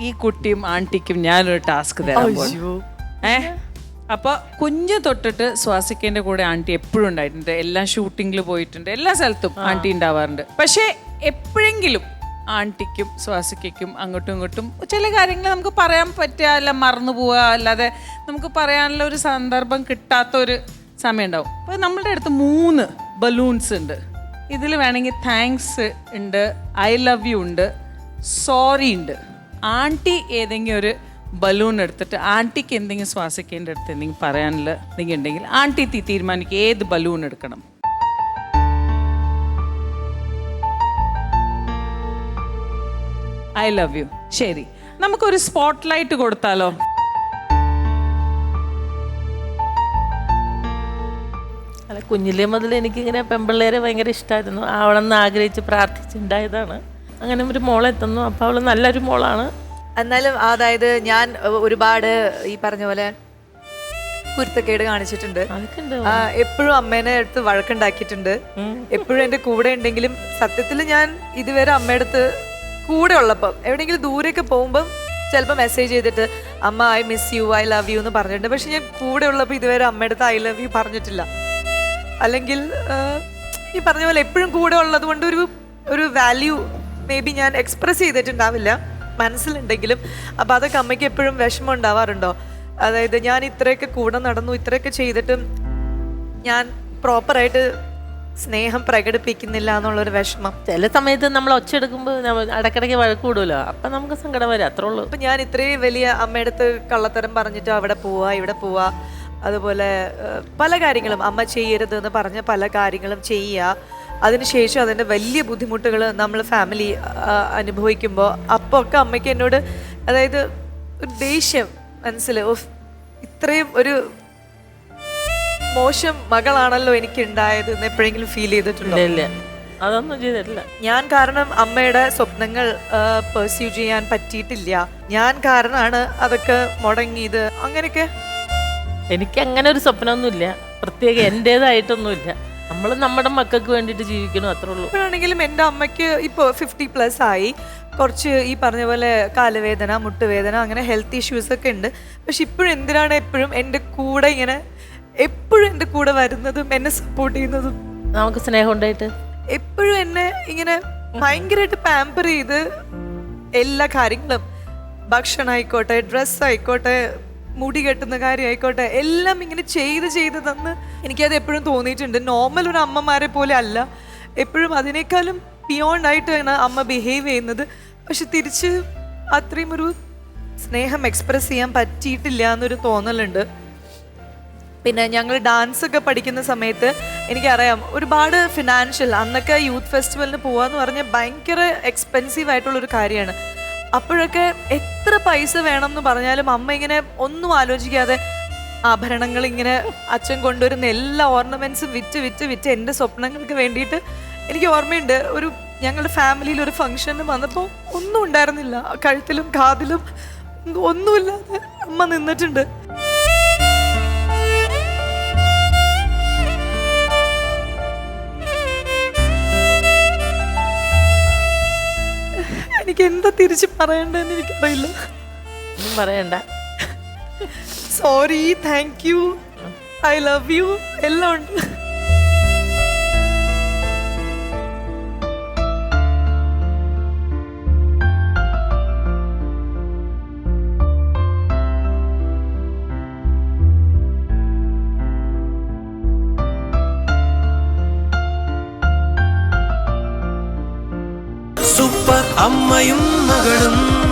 ഈ കുട്ടിയും ആൺട്ടിക്കും ഞാനൊരു ടാസ്ക് തരാം ഏ? അപ്പൊ കുഞ്ഞു തൊട്ടിട്ട് ശ്വാസിക്കേന്റെ കൂടെ ആന്റി എപ്പോഴും ഉണ്ടായിട്ടുണ്ട്. എല്ലാ ഷൂട്ടിങ്ങിൽ പോയിട്ടുണ്ട്. എല്ലാ സ്ഥലത്തും ആന്റി ഉണ്ടാവാറുണ്ട്. പക്ഷേ എപ്പോഴെങ്കിലും ആന്റിക്കും സ്വാസിക്കും അങ്ങോട്ടും ഇങ്ങോട്ടും ചില കാര്യങ്ങൾ നമുക്ക് പറയാൻ പറ്റുക അല്ല മറന്നു പോവുക. അല്ലാതെ നമുക്ക് പറയാനുള്ള ഒരു സന്ദർഭം കിട്ടാത്ത ഒരു സമയം ഉണ്ടാവും. അപ്പോൾ നമ്മളുടെ അടുത്ത് മൂന്ന് ബലൂൺസ് ഉണ്ട്. ഇതിൽ വേണമെങ്കിൽ താങ്ക്സ് ഉണ്ട് ഐ ലവ് യു ഉണ്ട് സോറി ഉണ്ട്. ആന്റി ഏതെങ്കിലും ഒരു ബലൂൺ എടുത്തിട്ട് ആന്റിക്ക് എന്തെങ്കിലും ശ്വാസിക്കേണ്ട അടുത്ത് എന്തെങ്കിലും പറയാനുള്ള എന്തെങ്കിലും ഉണ്ടെങ്കിൽ ആന്റി തീരുമാനിക്കുക ഏത് ബലൂൺ എടുക്കണം. I love you. ശരി. നമുക്കൊരു സ്പോട്ട് ലൈറ്റ് കൊടുത്താലോ? അല്ല കുഞ്ഞിലേ മുതൽ എനിക്കിങ്ങനെ പെമ്പിള്ളേരെ ഭയങ്കര ഇഷ്ടമായിരുന്നു ആവണമെന്ന് ആഗ്രഹിച്ച് പ്രാർത്ഥിച്ചുണ്ടായതാണ് അങ്ങനെ ഒരു മോളെത്തുന്നു അപ്പോൾ അവൾ നല്ലൊരു മോളാണ്. എന്നാലും അതായത് ഞാൻ ഒരുപാട് ഈ പറഞ്ഞ പോലെ കുരുത്തക്കേട് കാണിച്ചിട്ടുണ്ട്. എപ്പോഴും അമ്മേനെ അടുത്ത് വഴക്കുണ്ടാക്കിയിട്ടുണ്ട്. എപ്പോഴും എന്റെ കൂടെ ഉണ്ടെങ്കിലും സത്യത്തിൽ ഞാൻ ഇതുവരെ അമ്മയുടെ അടുത്ത് കൂടെ ഉള്ളപ്പം എവിടെയെങ്കിലും ദൂരെയൊക്കെ പോകുമ്പോൾ ചിലപ്പോൾ മെസ്സേജ് ചെയ്തിട്ട് അമ്മ I miss you I love you എന്ന് പറഞ്ഞിട്ടുണ്ട്. പക്ഷെ ഞാൻ കൂടെ ഉള്ളപ്പോൾ ഇതുവരെ അമ്മയുടെ അടുത്ത് ഐ ലവ് യു പറഞ്ഞിട്ടില്ല. അല്ലെങ്കിൽ ഈ പറഞ്ഞ പോലെ എപ്പോഴും കൂടെ ഉള്ളത് കൊണ്ട് ഒരു ഒരു വാല്യൂ മേ ബി ഞാൻ എക്സ്പ്രസ് ചെയ്തിട്ടുണ്ടാവില്ല. മനസ്സിലുണ്ടെങ്കിലും. അപ്പോൾ അതൊക്കെ അമ്മയ്ക്ക് എപ്പോഴും വിഷമം ഉണ്ടാവാറുണ്ടോ? അതായത് ഞാൻ ഇത്രയൊക്കെ കൂടെ നടന്നു ഇത്രയൊക്കെ ചെയ്തിട്ടും ഞാൻ പ്രോപ്പറായിട്ട് സ്നേഹം പ്രകടിപ്പിക്കുന്നില്ല എന്നുള്ളൊരു വിഷമം. ചില സമയത്ത് നമ്മൾ ഒച്ചെടുക്കുമ്പോൾ ഇടയ്ക്കിടയ്ക്ക് വഴക്ക് കൂടുമല്ലോ അപ്പം നമുക്ക് സങ്കടം വരും അത്രേ ഉള്ളൂ. അപ്പം ഞാൻ ഇത്രയും വലിയ അമ്മയുടെ അടുത്ത് കള്ളത്തരം പറഞ്ഞിട്ട് അവിടെ പോവാ ഇവിടെ പോവാ. അതുപോലെ പല കാര്യങ്ങളും അമ്മ ചെയ്യരുത് എന്ന് പറഞ്ഞ പല കാര്യങ്ങളും ചെയ്യുക. അതിനുശേഷം അതിന്റെ വലിയ ബുദ്ധിമുട്ടുകൾ നമ്മൾ ഫാമിലി അനുഭവിക്കുമ്പോൾ അപ്പോൾ ഒക്കെ അമ്മയ്ക്ക് എന്നോട് അതായത് ഒരു ദേഷ്യം മനസ്സിൽ ഇത്രയും ഒരു മോശം മകളാണല്ലോ എനിക്ക് ഉണ്ടായത് എന്ന് എപ്പോഴെങ്കിലും ഫീൽ ചെയ്തിട്ടുണ്ടോ? അതൊന്നും ചെയ്തിട്ടില്ല. ഞാൻ കാരണം അമ്മയുടെ സ്വപ്നങ്ങൾ പെർസ്യൂ ചെയ്യാൻ പറ്റിയിട്ടില്ല. ഞാൻ കാരണമാണ് അതൊക്കെ മുടങ്ങിയത്. അങ്ങനെയൊക്കെ? എനിക്ക് അങ്ങനെ ഒരു സ്വപ്നമൊന്നുമില്ല. പ്രത്യേക എന്റേതായിട്ടൊന്നുമില്ല നമ്മൾ നമ്മുടെ മക്കൾക്ക് വേണ്ടിയിട്ട് ജീവിക്കണം അത്രേ ഉള്ളൂ. ഇപ്പോഴാണെങ്കിലും എന്റെ അമ്മയ്ക്ക് ഇപ്പോൾ ഫിഫ്റ്റി പ്ലസ് ആയി. കുറച്ച് ഈ പറഞ്ഞ പോലെ കാലുവേദന മുട്ടുവേദന അങ്ങനെ ഹെൽത്ത് ഇഷ്യൂസ് ഒക്കെ ഉണ്ട്. പക്ഷെ ഇപ്പോഴും എന്തിനാണ് എപ്പോഴും എന്റെ കൂടെ ഇങ്ങനെ എപ്പോഴും എന്റെ കൂടെ വരുന്നതും എന്നെ സപ്പോർട്ട് ചെയ്യുന്നതും? നമുക്ക് സ്നേഹം ഉണ്ടായിട്ട്? എപ്പോഴും എന്നെ ഇങ്ങനെ ഭയങ്കരമായിട്ട് പാമ്പർ ചെയ്ത് എല്ലാ കാര്യങ്ങളും. ഭക്ഷണം ആയിക്കോട്ടെ ഡ്രസ്സ് ആയിക്കോട്ടെ മുടി കെട്ടുന്ന കാര്യമായിക്കോട്ടെ എല്ലാം ഇങ്ങനെ ചെയ്ത് ചെയ്ത് തന്ന് എനിക്കത് എപ്പോഴും തോന്നിയിട്ടുണ്ട്. നോർമൽ ഒരു അമ്മമാരെ പോലെ അല്ല. എപ്പോഴും അതിനേക്കാളും ബിയോണ്ട് ആയിട്ടാണ് അമ്മ ബിഹേവ് ചെയ്യുന്നത്. പക്ഷെ തിരിച്ച് അത്രയും ഒരു സ്നേഹം എക്സ്പ്രസ് ചെയ്യാൻ പറ്റിയിട്ടില്ല എന്നൊരു തോന്നലുണ്ട്. പിന്നെ ഞങ്ങൾ ഡാൻസ് ഒക്കെ പഠിക്കുന്ന സമയത്ത് എനിക്കറിയാം ഒരുപാട് ഫിനാൻഷ്യൽ അന്നൊക്കെ യൂത്ത് ഫെസ്റ്റിവലിന് പോകാന്ന് പറഞ്ഞാൽ ഭയങ്കര എക്സ്പെൻസീവ് ആയിട്ടുള്ള ഒരു കാര്യമാണ്. അപ്പോഴൊക്കെ എത്ര പൈസ വേണം എന്ന് പറഞ്ഞാലും അമ്മ ഇങ്ങനെ ഒന്നും ആലോചിക്കാതെ ആഭരണങ്ങൾ ഇങ്ങനെ അച്ഛൻ കൊണ്ടുവരുന്ന എല്ലാ ഓർണമെന്റ്സും വിറ്റ് വിറ്റ് വിറ്റ് എന്റെ സ്വപ്നങ്ങൾക്ക് വേണ്ടിയിട്ട് എനിക്ക് ഓർമ്മയുണ്ട്. ഒരു ഞങ്ങളുടെ ഫാമിലിയിൽ ഒരു ഫംഗ്ഷന് വന്നപ്പോൾ ഒന്നും ഉണ്ടായിരുന്നില്ല. കഴുത്തിലും കാതിലും ഒന്നുമില്ലാതെ അമ്മ നിന്നിട്ടുണ്ട്. എനിക്ക് എന്താ തിരിച്ച് പറയണ്ടെന്ന് എനിക്കറിയില്ല. ഒന്നും പറയണ്ട. Sorry thank you I love you എല്ലാം ഉണ്ട്. சூப்பர் அம்மையும் மகளும்.